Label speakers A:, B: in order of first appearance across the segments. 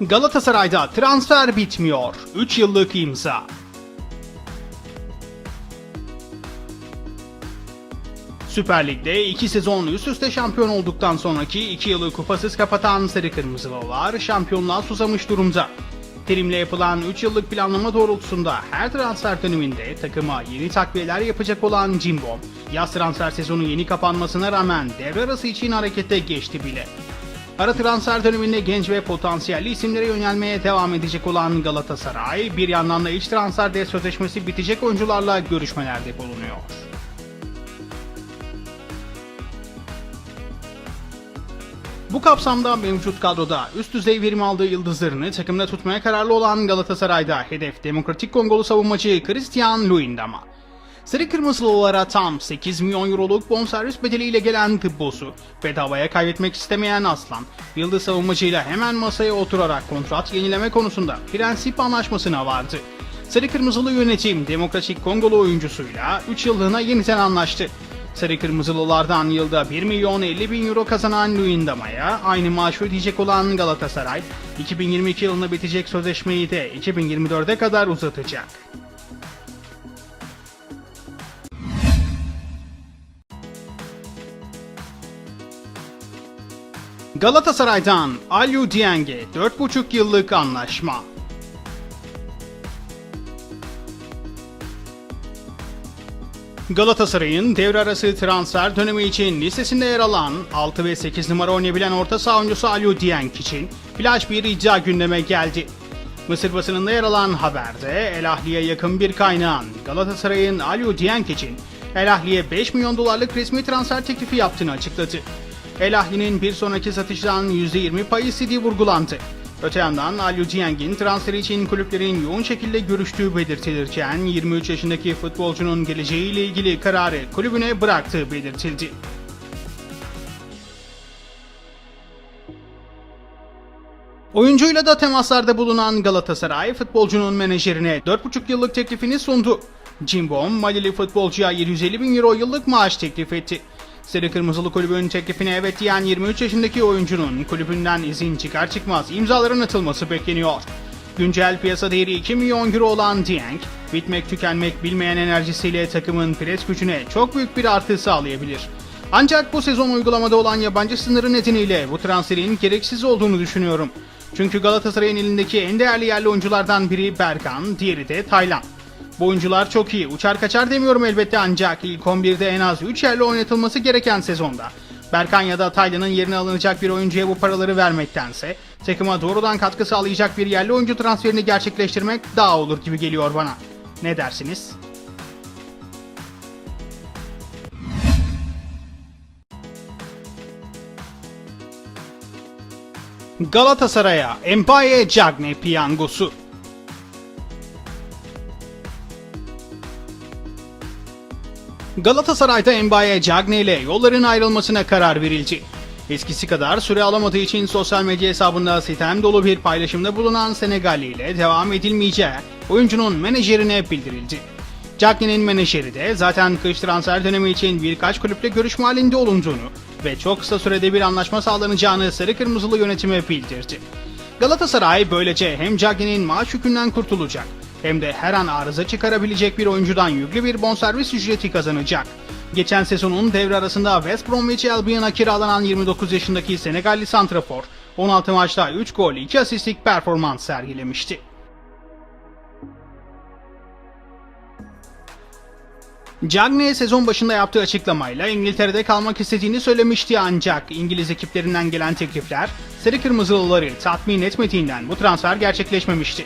A: Galatasaray'da transfer bitmiyor. 3 yıllık imza. Süper Lig'de 2 sezon üst üste şampiyon olduktan sonraki 2 yılı kupasız kapatan Sarı Kırmızılılar şampiyonluğa susamış durumda. Terimle yapılan 3 yıllık planlama doğrultusunda her transfer döneminde takıma yeni takviyeler yapacak olan Cimbom, yaz transfer sezonu yeni kapanmasına rağmen devre arası için harekete geçti bile. Ara transfer döneminde genç ve potansiyelli isimlere yönelmeye devam edecek olan Galatasaray, bir yandan da iç transferde sözleşmesi bitecek oyuncularla görüşmelerde bulunuyor. Bu kapsamda mevcut kadroda üst düzey verim aldığı yıldızlarını takımda tutmaya kararlı olan Galatasaray'da hedef Demokratik Kongolu savunmacı Christian Luyendama. Sarı Kırmızılılara tam 8 milyon euroluk bonservis bedeliyle gelen Tıbbosu, bedavaya kaybetmek istemeyen Aslan, yıldız savunmacıyla hemen masaya oturarak kontrat yenileme konusunda prensip anlaşmasına vardı. Sarı Kırmızılı yönetim Demokratik Kongolu oyuncusuyla 3 yıllığına yeniden anlaştı. Sarı Kırmızılılardan yılda 1 milyon 50 bin euro kazanan Luyendama'ya aynı maaşı ödeyecek olan Galatasaray, 2022 yılında bitecek sözleşmeyi de 2024'e kadar uzatacak. Galatasaray'dan Aliou Dieng'e 4,5 yıllık anlaşma. Galatasaray'ın devre arası transfer dönemi için listesinde yer alan 6 ve 8 numara oynayabilen orta saha oyuncusu Aliou Dieng için flash bir iddia gündeme geldi. Mısır basınında yer alan haberde El Ahli'ye yakın bir kaynağın Galatasaray'ın Aliou Dieng için El Ahli'ye 5 milyon dolarlık resmi transfer teklifi yaptığını açıkladı. El Ahli'nin bir sonraki satıştan %20 pay istediği vurgulandı. Öte yandan Aliou Dieng'in transferi için kulüplerin yoğun şekilde görüştüğü belirtilirken 23 yaşındaki futbolcunun geleceğiyle ilgili kararı kulübüne bıraktığı belirtildi. Oyuncuyla da temaslarda bulunan Galatasaray futbolcunun menajerine 4,5 yıllık teklifini sundu. Cimbom, Malili futbolcuya 750 bin euro yıllık maaş teklif etti. Sarı Kırmızılı Kulübün teklifine evet diyen 23 yaşındaki oyuncunun kulübünden izin çıkar çıkmaz imzaların atılması bekleniyor. Güncel piyasa değeri 2 milyon euro olan Dieng, bitmek tükenmek bilmeyen enerjisiyle takımın pres gücüne çok büyük bir artı sağlayabilir. Ancak bu sezon uygulamada olan yabancı sınırı nedeniyle bu transferin gereksiz olduğunu düşünüyorum. Çünkü Galatasaray'ın elindeki en değerli yerli oyunculardan biri Berkan, diğeri de Taylan. Bu oyuncular çok iyi. Uçar kaçar demiyorum elbette ancak ilk 11'de en az 3 yerli oynatılması gereken sezonda. Berkan ya da Taylan'ın yerine alınacak bir oyuncuya bu paraları vermektense takıma doğrudan katkı sağlayacak bir yerli oyuncu transferini gerçekleştirmek daha olur gibi geliyor bana. Ne dersiniz? Galatasaray'a Mbaye Cagne piyangosu. Galatasaray'da Mbaye Cagne ile yolların ayrılmasına karar verildi. Eskisi kadar süre alamadığı için sosyal medya hesabında sitem dolu bir paylaşımda bulunan Senegalli ile devam edilmeyeceği oyuncunun menajerine bildirildi. Cagne'nin menajeri de zaten kış transfer dönemi için birkaç kulüple görüşme halinde olunduğunu ve çok kısa sürede bir anlaşma sağlanacağını sarı kırmızılı yönetime bildirdi. Galatasaray böylece hem Cagne'nin maaş yükünden kurtulacak hem de her an arıza çıkarabilecek bir oyuncudan yüklü bir bonservis ücreti kazanacak. Geçen sezonun devre arasında West Bromwich Albion'a kiralanan 29 yaşındaki Senegalli santrafor 16 maçta 3 gol 2 asistlik performans sergilemişti. Cagney sezon başında yaptığı açıklamayla İngiltere'de kalmak istediğini söylemişti ancak İngiliz ekiplerinden gelen teklifler Sarı Kırmızılıları tatmin etmediğinden bu transfer gerçekleşmemişti.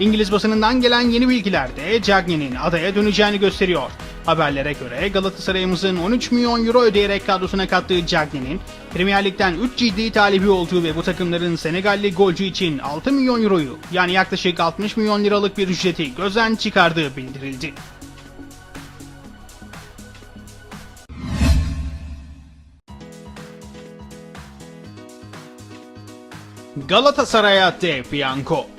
A: İngiliz basınından gelen yeni bilgiler de Cagney'nin adaya döneceğini gösteriyor. Haberlere göre Galatasaray'ımızın 13 milyon euro ödeyerek kadrosuna kattığı Cagney'nin Premier Lig'den 3 ciddi talibi olduğu ve bu takımların Senegalli golcü için 6 milyon euroyu yani yaklaşık 60 milyon liralık bir ücreti gözden çıkardığı bildirildi. Galatasaray'a De Bianco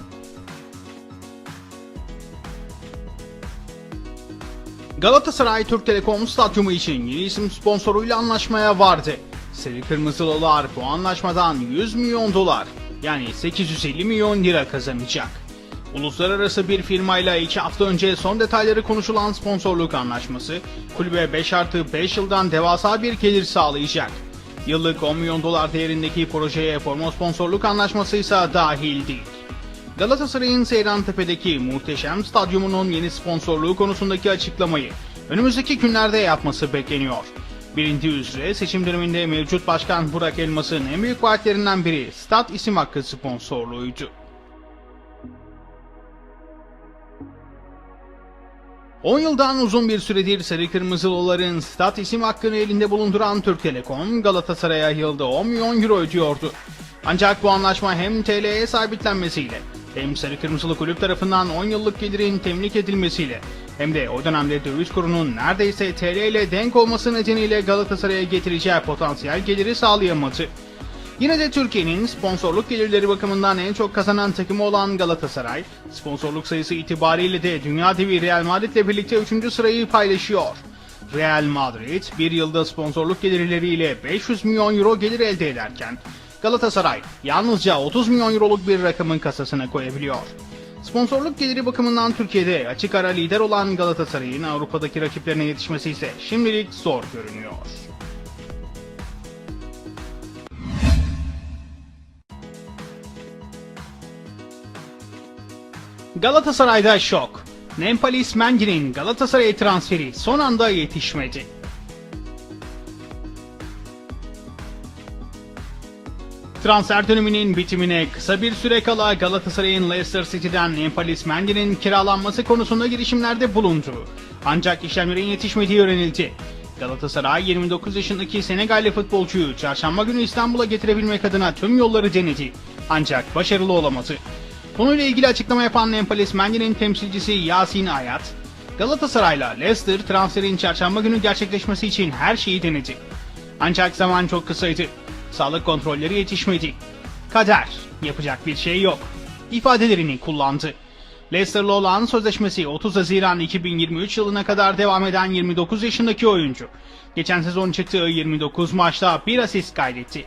A: Galatasaray Türk Telekom Stadyumu için yeni isim sponsoruyla anlaşmaya vardı. Sarı Kırmızılılar bu anlaşmadan 100 milyon dolar Yani 850 milyon lira kazanacak. Uluslararası bir firmayla 2 hafta önce son detayları konuşulan sponsorluk anlaşması, kulübe 5 artı 5 yıldan devasa bir gelir sağlayacak. Yıllık 10 milyon dolar değerindeki projeye forma sponsorluk anlaşması ise dahil değil. Galatasaray'ın Seyrantepe'deki muhteşem stadyumunun yeni sponsorluğu konusundaki açıklamayı önümüzdeki günlerde yapması bekleniyor. Bilindiği üzere seçim döneminde mevcut başkan Burak Elmas'ın en büyük vaatlerinden biri Stat isim hakkı sponsorluğuydu. 10 yıldan uzun bir süredir Sarı Kırmızılıların stat isim hakkını elinde bulunduran Türk Telekom Galatasaray'a yılda 10 milyon euro ödüyordu. Ancak bu anlaşma hem TL'ye sabitlenmesiyle hem Sarı Kırmızılı kulüp tarafından 10 yıllık gelirin temlik edilmesiyle hem de o dönemde döviz kurunun neredeyse TL ile denk olması nedeniyle Galatasaray'a getireceği potansiyel geliri sağlayamadı. Yine de Türkiye'nin sponsorluk gelirleri bakımından en çok kazanan takımı olan Galatasaray, sponsorluk sayısı itibariyle de dünya devi Real Madrid ile birlikte 3. sırayı paylaşıyor. Real Madrid bir yılda sponsorluk gelirleriyle 500 milyon euro gelir elde ederken, Galatasaray yalnızca 30 milyon euroluk bir rakamın kasasına koyabiliyor. Sponsorluk geliri bakımından Türkiye'de açık ara lider olan Galatasaray'ın Avrupa'daki rakiplerine yetişmesi ise şimdilik zor görünüyor. Galatasaray'da şok. Nempalis Mendy'nin Galatasaray transferi son anda yetişmedi. Transfer döneminin bitimine kısa bir süre kala Galatasaray'ın Leicester City'den Nempalis Mendy'nin kiralanması konusunda girişimlerde bulundu. Ancak işlemlerin yetişmediği öğrenildi. Galatasaray 29 yaşındaki Senegalli futbolcuyu çarşamba günü İstanbul'a getirebilmek adına tüm yolları denedi. Ancak başarılı olamadı. Konuyla ilgili açıklama yapan Nempalis Mendy'nin temsilcisi Yasin Ayat, Galatasaray'la Leicester transferin çarşamba günü gerçekleşmesi için her şeyi denedi. Ancak zaman çok kısaydı. Sağlık kontrolleri yetişmedi. Kader, yapacak bir şey yok. ifadelerini kullandı. Leicester'la olan sözleşmesi 30 Haziran 2023 yılına kadar devam eden 29 yaşındaki oyuncu. Geçen sezon çıktığı 29 maçta bir asist kaydetti.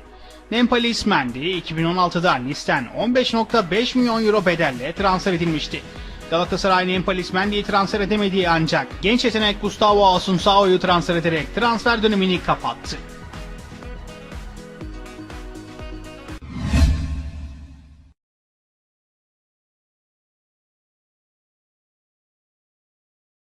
A: Nempalis Mendy 2016'da Nice'ten 15.5 milyon euro bedelle transfer edilmişti. Galatasaray Nempalis Mendy'yi transfer edemediği ancak genç yetenek Gustavo Asunsao'yu transfer ederek transfer dönemini kapattı.